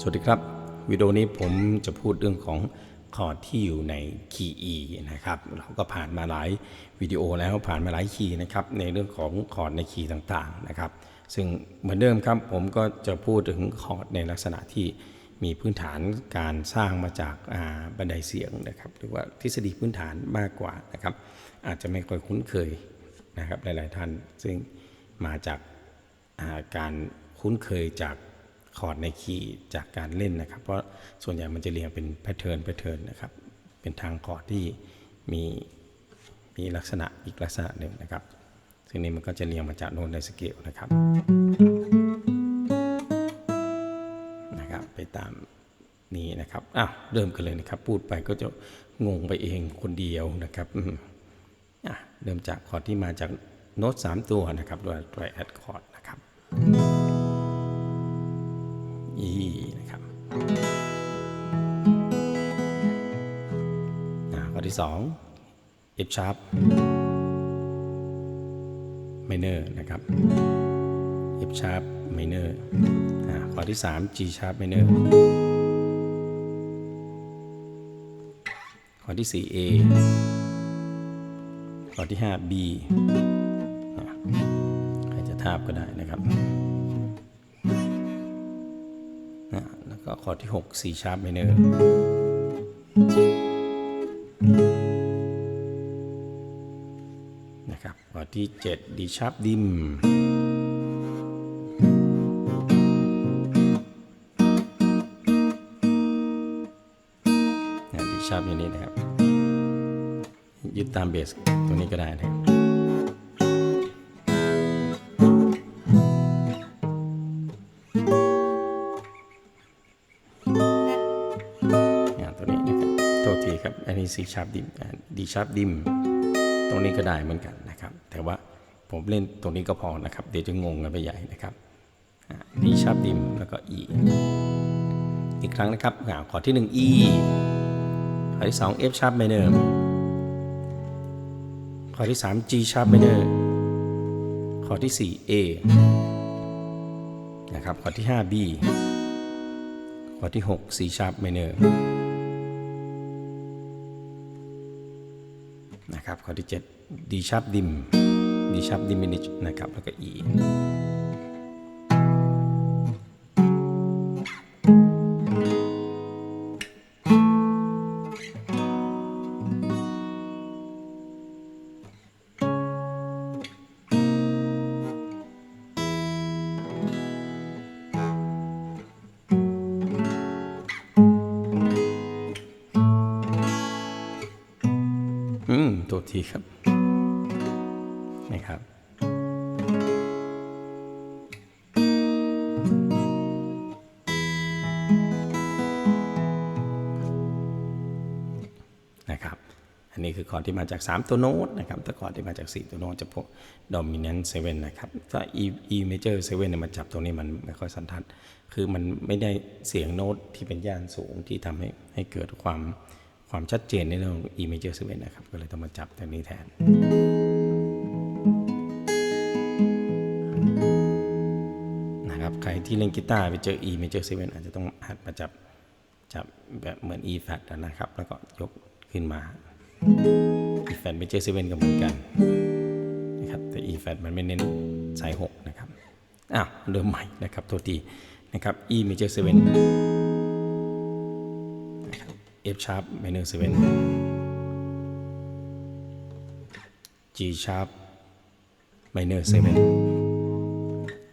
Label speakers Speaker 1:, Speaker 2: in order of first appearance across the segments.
Speaker 1: สวัสดีครับ วิดีโอนี้ผมจะพูดเรื่องของคอร์ดที่อยู่ในคีย์ E นะครับเราก็ผ่านมาหลายวิดีโอแล้วผ่านมาหลายคีย์นะครับในเรื่องของคอร์ดในคีย์ต่างๆนะครับซึ่งเหมือนเดิมครับผมก็จะพูดถึงคอร์ดในลักษณะที่มีพื้นฐานการสร้างมาจากาบันไดเสียงนะครับหรือว่าทฤษฎีพื้นฐานมากกว่านะครับอาจจะไม่ค่อยคุ้นเคยนะครับหลายๆท่าน ซึ่งมาจากาการคุ้นเคยจาก คอร์ดในคีย์จากการเล่นนะครับ เพราะส่วนใหญ่มันจะเรียงเป็นแพทเทิร์นแพทเทิร์นนะครับ เป็นทางคอร์ดที่มีมีลักษณะอีกลักษณะหนึ่งนะครับ ซึ่งนี้มันก็จะเรียงมาจากโน้ตในสเกลนะครับนะครับ ไปตามนี้นะครับอ้าวเริ่มกันเลยนะครับ พูดไปก็จะงงไปเองคนเดียวนะครับอะเริ่มจากคอร์ดที่มาจากโน้ต3ตัวนะครับโดยตัวแอดคอร์ดนะครับ E นะครับอ่าข้อที่ 2 F sharp minor นะครับ F sharp minor อ่าข้อที่ 3 G sharp minor ข้อที่ 4 A ข้อที่ 5 B อาใครจะทาบก็ได้นะครับ คอร์ดที่6 C sharp minor นะครับคอร์ดที่ 7 D sharp dim นะ D sharp อย่างนี้นะครับ ยึดตามเบสตัวนี้ก็ได้นะครับ ทีครับอันนี้ C sharp dim อ่า D sharp dim ตรงนี้ก็ได้เหมือนกันนะครับ แต่ว่าผมเล่นตรงนี้ก็พอนะครับ เดี๋ยวจะงงกันไปใหญ่นะครับอ่า D sharp dim แล้วก็ E อีกครั้งนะครับอ่าขอที่ 1 E ขอที่ 2 F sharp minor ขอที่ 3 G sharp minor ขอที่ 4 A นะครับขอที่ 5 B ข้อที่ 6 C sharp minor นะครับข้อที่ 7 D sharp dim D sharp diminish นะครับแล้วก็ E อืมตัวทีครับนะครับ นะครับ อันนี้คือคอร์ดที่มาจาก 3 ตัวโน้ตนะครับ ถ้าคอร์ดที่มาจาก 4 ตัวโน้ตจะพวก dominant 7นะครับ ถ้า E E major 7เนี่ยมันจับตรงนี้มันไม่ค่อยสันทัด คือมันไม่ได้เสียงโน้ตที่เป็นย่านสูงที่ทำให้ให้เกิดความ ความชัดเจนในเรื่อง E major 7นะครับ ก็เลยต้องมาจับตรงนี้แทน นะครับ ใครที่เล่นกีตาร์ไปเจอ E major 7อาจจะต้องหัดมาจับจับแบบเหมือน E flat นะครับ แล้วก็ยกขึ้นมา E flat major 7ก็เหมือนกันนะครับ แต่ E flat มันไม่เน้นสาย 6 นะครับ อ้าวเริ่มใหม่นะครับ โทษทีนะครับ E major 7 F sharp minor 7 G sharp minor 7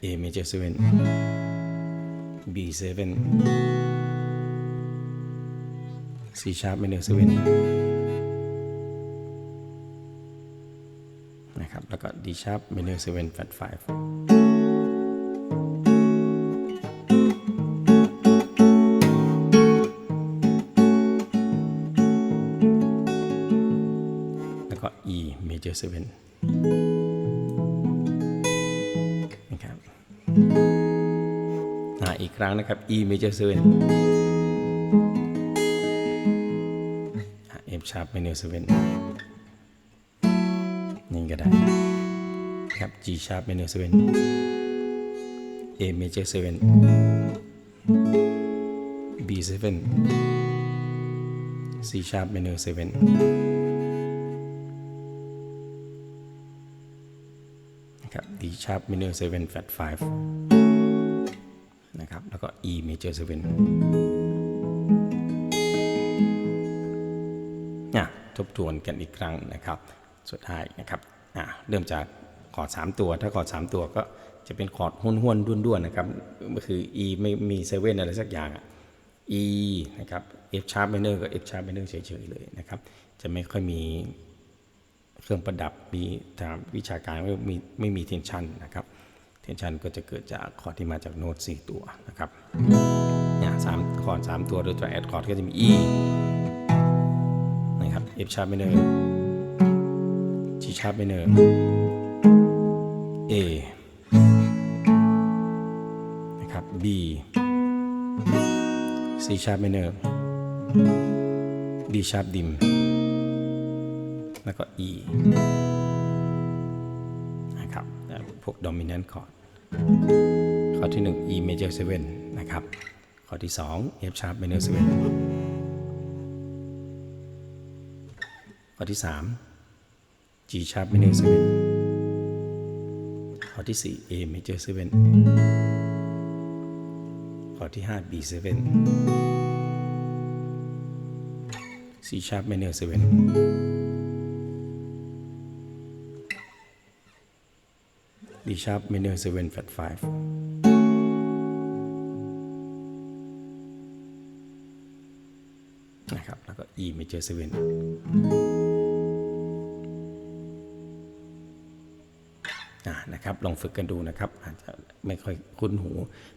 Speaker 1: A major 7 B 7 C sharp minor 7นะครับแล้วก็ D sharp minor 7 flat 5 major 7นะครับอีกครั้งนะครับ E major 7 F sharp minor 7นี่ก็ได้ครับ G sharp minor 7 A major 7 B7 C sharp minor 7 D sharp minor 7 flat 5 นะครับ แล้วก็ E major 7อะทบทวนกันอีกครั้งนะครับ สุดท้ายนะครับอะเริ่มจากคอร์ด3ตัว ถ้าคอร์ด3ตัวก็จะเป็นคอร์ดห้วนห้วนๆด้วนๆนะครับ ก็คือ E ไม่มีเซเว่นอะไรสักอย่างอะ E นะครับ F sharp minor ก็ F sharp minor เฉยๆเลยนะครับ จะไม่ค่อยมี เครื่องประดับมีตามวิชาการไม่มีไม่มีเทนชันนะครับเทนชันก็จะเกิดจากคอร์ดที่มาจากโน้ต4ตัวนะครับเนี่ยสามคอร์ด3ตัวโดยตัวแอดคอร์ดก็จะมี E นะครับ F sharp minor G sharp minor A นะครับ B C sharp minor D sharp dim แล้วก็ E นะครับพวก dominant chord ข้อที่ 1 E major 7 นะครับ ข้อที่ 2 F sharp minor 7 ข้อที่ 3 G sharp minor 7 ข้อที่ 4 A major 7 ข้อที่ 5 B7 C sharp minor 7 D sharp minor 7 flat 5นะครับแล้วก็ E major 7อ่านะครับ ลองฝึกกันดูนะครับ อาจจะไม่ค่อยคุ้นหู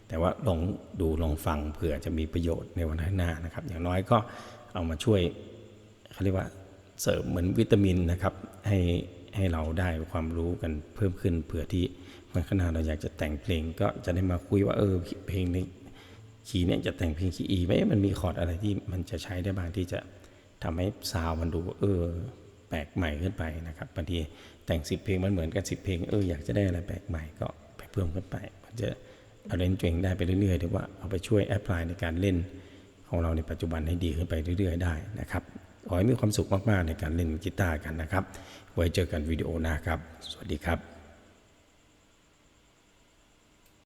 Speaker 1: แต่ว่าลองดูลองฟังเผื่อจะมีประโยชน์ในวันข้างหน้านะครับ อย่างน้อยก็เอามาช่วยเขาเรียกว่าเสริมเหมือนวิตามินนะครับ ให้ ให้เราได้ความรู้กันเพิ่มขึ้นเผื่อที่วันข้างหน้าเราอยากจะแต่งเพลงก็จะได้มาคุยว่าเออเพลงนี้คีย์เนี่ยจะแต่งเพลงคีย์อีไหมมันมีคอร์ดอะไรที่มันจะใช้ได้บ้างที่จะทำให้ซาวมันดูเออแปลกใหม่ขึ้นไปนะครับบางทีแต่งสิบเพลงมันเหมือนกันสิบเพลงเอออยากจะได้อะไรแปลกใหม่ก็ไปเพิ่มขึ้นไป มันจะเอาเล่นตัวเองได้ไปเรื่อยๆหรือว่าเอาไปช่วยแอพพลายในการเล่นของเราในปัจจุบันให้ดีขึ้นไปเรื่อย ๆ ได้นะครับ ขอให้มีความสุขมากๆในการเล่นกีตาร์กันนะครับ ไว้เจอกันวิดีโอหน้าครับ สวัสดีครับ